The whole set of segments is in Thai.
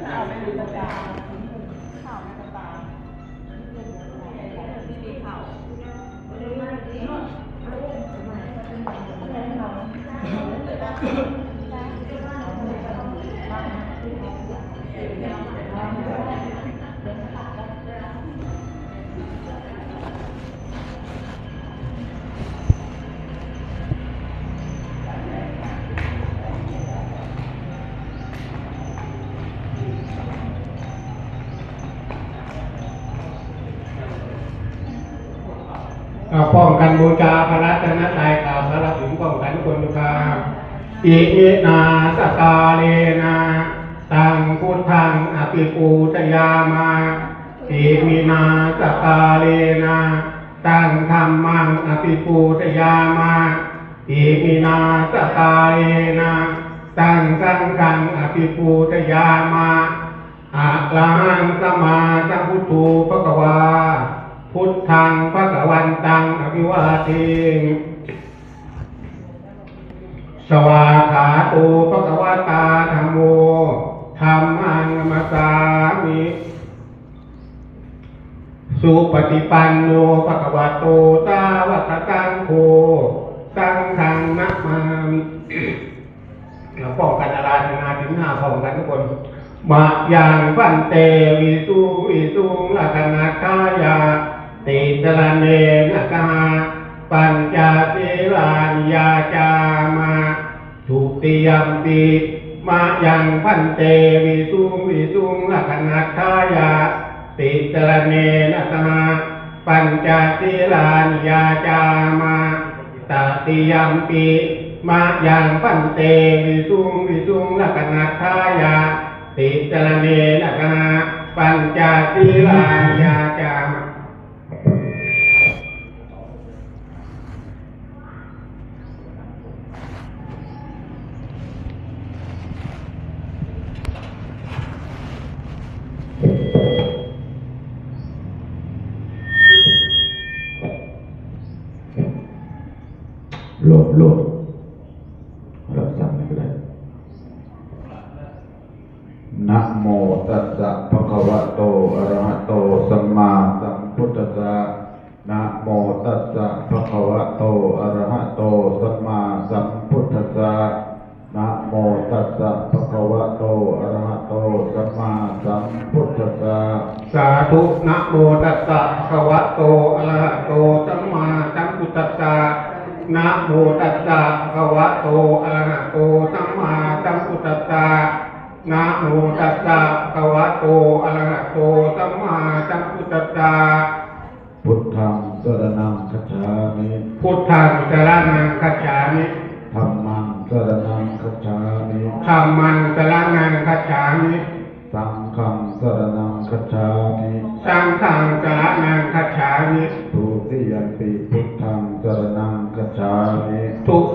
เพระรัตนตรัยกล่าวสารถึงป้องกันคนทุกาอิมินาสกาเลนะตังพุทธังอภิปูชยามาอิมินาสกาเลนะตังธรรมังอภิปูชยามาอิมินาสกาเลนะตังสังฆังอภิปูชยามาอะระหังสมาสัมพุทโธภควา พุทธังพระ วันตังอภิวาเทสวาขาโตพระกวตาธรรมโมธรรมังมัสามิสุปฏิปันโนภะคะวะโตสาวกสังโฆสังฆังนะมามิเราป้องกันอาราธนาถึงห้าป้องกันทุกคนมาอย่างพันเตวิสุวิสุงลักนาคายา ติจรเนนะกาปัญจศีลานยาจามาทุติยมปีมายังพันเตวิสุงวิสุงลักนาคายาติจรเนนะกาปัญจศีลานยาจามาตติยมปีมายังพันเตวิสุงวิสุงลักนาคายาติจรเนนะกาปัญจศีลานยา โหลดโหลดรับสั่งไม่ก็ได้นะโมตัสสะภะคะวะโตอะระหะโตสัมมาสัมพุทธัสสะนะโมตัสสะภะคะวะโตอะระหะโตสัมมาสัมพุทธัสสะนะโมตัสสะภะคะวะโตอะระหะโตสัมมาสัมพุทธัสสะสาธุนะโมตัสสะภะคะวะโตอะระหะโตสัมมาสัมพุทธัสสะ นะโมตัสสะภะคะวะโตอะระหะโตสัมมาสัมพุทธัสสะนะโมตัสสะภะคะวะโตอะระหะโตสัมมาสัมพุทธัสสะพุทธังสรณังคัจฉามิพุทธังสรณังคัจฉามิธัมมังสรณังคัจฉามิธัมมังสรณังคัจฉามิสังฆังสรณังคัจฉามิสังฆังสรณังคัจฉามิทุติยัมปิพุท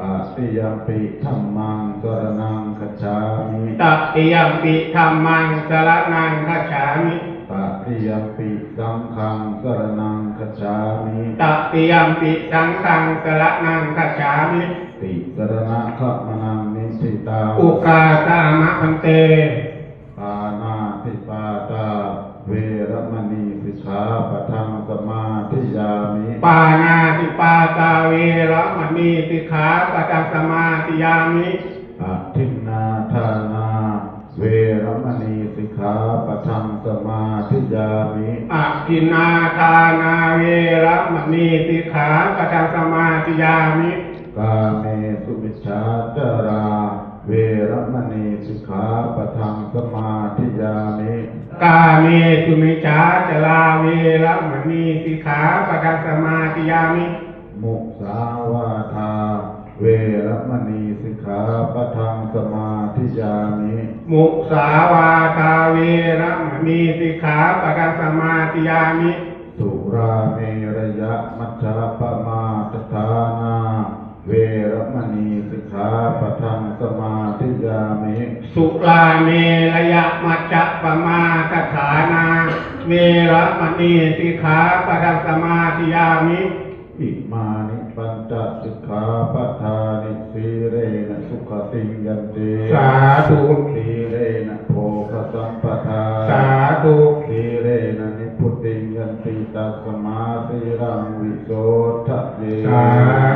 ตติยัมปิธัมมังสรณังคัจฉามิตติยัมปิธัมมังสรณังคัจฉามิตติยัมปิสังฆังสรณังคัจฉามิตติยัมปิสังฆังสรณังคัจฉามิติสรณะขะมนังนิสิตาอุกาสามะพันเตปานาติปาตาเวรมณีสิกขาปะทังสมาธิยามิปานาติปาตาเวระ มณีสิกขาปะทังสมาธิยามิอะทินนาทานา เวรมณีสิกขาปะทังสมาธิยามิอะทินนาทานาเวระมณีสิกขาปะทังสมาธิยามิ กาเมสุมิชฌาจาราเวรมณีสิกขาปะทังสมาธิยามิกาเมสุมิจฉาจลาเวระมณีสิกขาปะทังสมาธิยามิ มุสาวาทา เวรมณีสิกขาปะทังสมาธิยามิมุสาวาทาเวระมณีสิกขาปะทังสมาธิยามิสุราเมรยะมัจจาปมาทฐานา เวรมณีสิกขาปะทังสมาธิยามิสุราเมระยะมัจจะปมาทฐานา เวระมณีสิกขาปะทังสมาธิยามิ อิมานิปัญจสิกขาปทานิสีเรนะสุขติงยันติสาธุสีเรนะโภคสัมปทาสาธุสีเรนะนิพุติงยันติตัสมาสีรังวิโสทะเยสา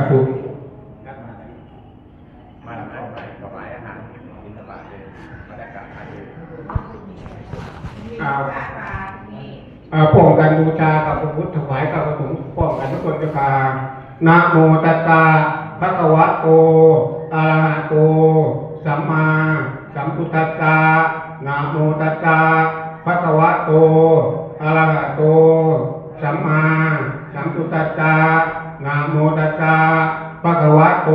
ธุมาทำอะไรถวายอาหารกินตลาดเลยมาได้กลับมาเลยเอาเอาป้องกันบูชากับพระพุทธถวายกับพระสงฆ์ ป้องกันทุกคนเจ้านะโมตัสสะภะคะวะโตอะระหะโต สัมมาสัมพุทธัสสะนะโมตัสสะภะคะวะโตอะระหะโต สัมมาสัมพุทธัสสะนะโมตัสสะภะคะวะโต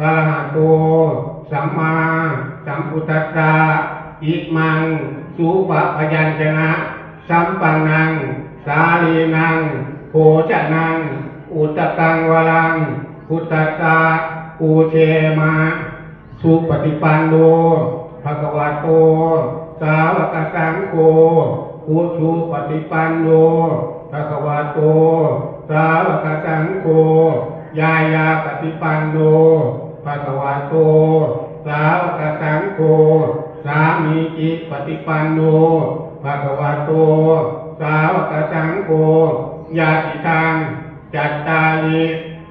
อะระหะโต สัมมาสัมพุทธัสสะอิมังสุปะพยัญชนะ สัมปันนัง สาลีนัง โภชนัง อุตตังวรัง พุทธัสสะปูเชมา สุปฏิปันโนภะคะวะโต สาวกสังโฆพุทธุปฏิปันโนภะคะวะโต สาวกสังโฆ ยายาปฏิปันโนภะคะวะโต สาวกสังโฆ สามีจิปฏิปันโนภะคะวะโต สาวกสังโฆ ญาติทางจัตตาลิ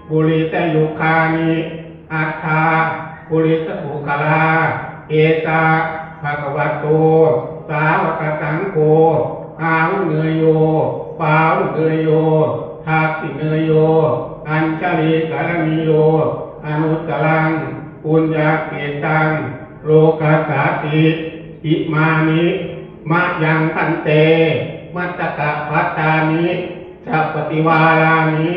บุริตยุคานิอัตถาบุริสบุคลา เอตาภะคะวะโต สาวกสังโฆอาวุเนยโยปาวเนยโยทักษิเนยโย อัญชลีกรณีโย อนุตตรังปุญญาเกตัง โลกาสาติอิมานิมะยังพันเต มัตตกะพัตตานิ สัพปฏิวารานิ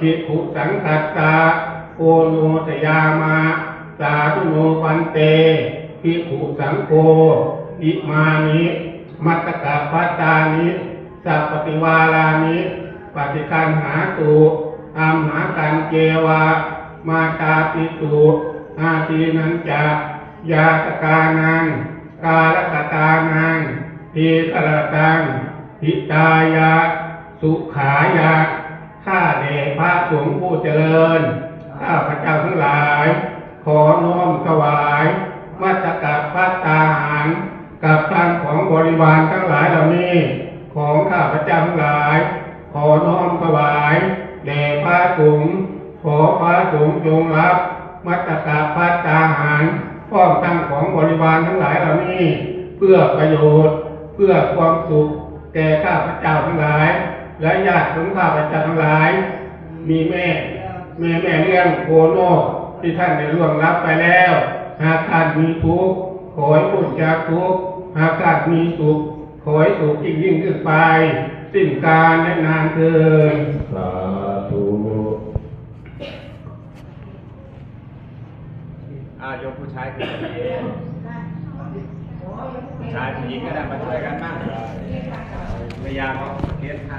ภิกขุสังคัสสะโอโนทยามา สาธุโนพันเตภิกขุสังโฆอิมานิมัตตกะพัตตานิสัพปฏิวารานิปฏิคันหาตุอัมหากันเจวามาตาปิตุอาทีนันจะยาตกานังกาลกตานังทีกระตังหิตายะ สุขายะข้าเดชพระสงฆ์ผู้เจริญ ข้าพระเจ้าทั้งหลาย ขอน้อมถวายมัสกัดพัตตาหารกับทานของบริวารทั้งหลายเหล่านี้ ของข้าพระเจ้าทั้งหลาย ขอน้อมถวายแด่พระสงฆ์ขอพระสงฆ์จงรับมัตตาพัตตาหารพร้อมทั้งของบริวารทั้งหลายเหล่านี้ เพื่อประโยชน์เพื่อความสุขแก่ข้าพระเจ้าทั้งหลาย และญาติของข้าพเจ้าทั้งหลาย มีแม่ แม่แม่เลี้ยงโคโนที่ท่านได้ล่วงรับไปแล้ว หากท่านมีทุกข์ขอให้พ้นจากทุกข์หากท่านมีสุข ขอให้สุขยิ่งยิ่งขึ้นไป สิ้นการและนานเกินสาธุอายกผู้ชายขึ้นมาเองผู้ชายผู้หญิงก็ได้มาช่วยกันบ้างพยายามเอาเทียนค่ะ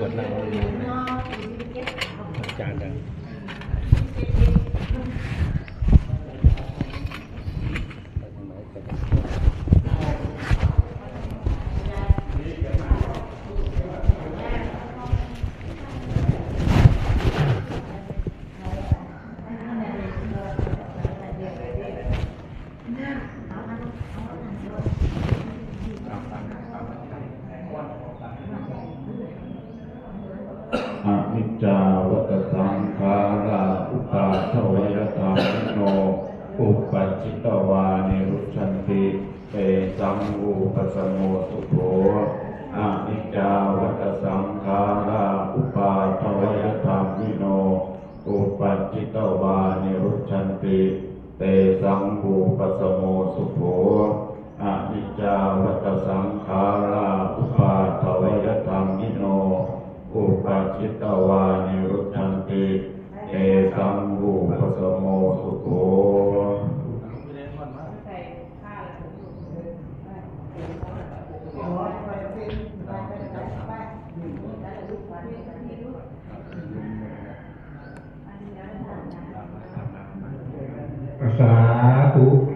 กดนั่งจานดัง อนิจจาวัตสังขาราอุปาทวยธรรมโน อุ ปัจจิตวานิรุชันติเตสังอุปสมโมสุโภอนิจาวัตสังขาราอุปาทวยธรรมิโน อุปัจจิตวานิรุชันติเตสังภูปัสสโมสุโขอนิจาวัตสังขาราอุปาทวยธรรมิโน อุปาจิตวานิรุชันติเตสังภูปัสสโมสุโข สาธุ